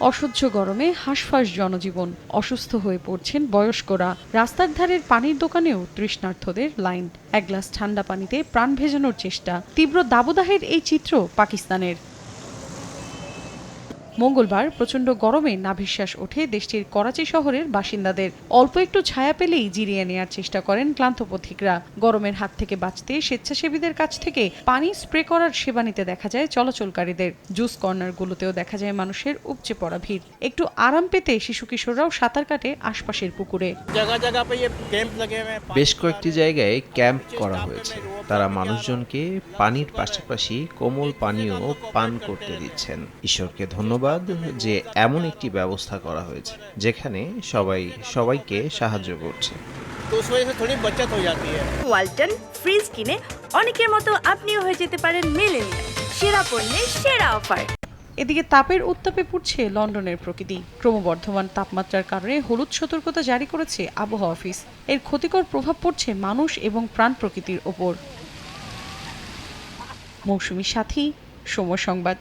অসহ্য গরমে হাঁসফাঁস জনজীবন। অসুস্থ হয়ে পড়ছেন বয়স্করা। রাস্তার ধারের পানির দোকানেও তৃষ্ণার্থদের লাইন। এক গ্লাস ঠান্ডা পানিতে প্রাণ ভেজানোর চেষ্টা। তীব্র দাবদাহের এই চিত্র পাকিস্তানের। মঙ্গলবার প্রচণ্ড গরমে নাভিশ্বাস ওঠে দেশটির করাচি শহরের বাসিন্দাদের। অল্প একটু ছায়া পেলেই জিরিয়ে নেয়ার চেষ্টা করেন ক্লান্ত পথিকরা। গরমের হাত থেকে বাঁচতে স্বেচ্ছাসেবীদের কাছ থেকে পানি স্প্রে করার সেবা নিতে দেখা যায় চলাচলকারীদের। জুস কর্নারগুলোতেও দেখা যায় মানুষের উপচে পড়া ভিড়। একটু আরাম পেতে শিশু কিশোররাও সাঁতার কাটে আশপাশের পুকুরে। বেশ কয়েকটি জায়গায় ক্যাম্প করা হয়েছে। তারা মানুষজনকে পানির পাশাপাশি কোমল পানীয় পান করতে দিচ্ছেন। ঈশ্বরকে ধন্যবাদ। ধন্যবাদ যে এমন একটি ব্যবস্থা করা হয়েছে যেখানে সবাই সবাইকে সাহায্য করছে। ওয়ালটন ফ্রিজ কিনে অনেকের মতো আপনিও হয়ে যেতে পারেন সেরা সেরা অফার। এদিকে তাপের উত্তাপে পড়ছে লন্ডনের প্রকৃতি। ক্রমবর্ধমান তাপমাত্রার কারণে হলুদ সতর্কতা জারি করেছে আবহাওয়া অফিস। এর ক্ষতিকর প্রভাব পড়ছে মানুষ এবং প্রাণ প্রকৃতির ওপর। মৌসুমি সাথী সময় সংবাদ।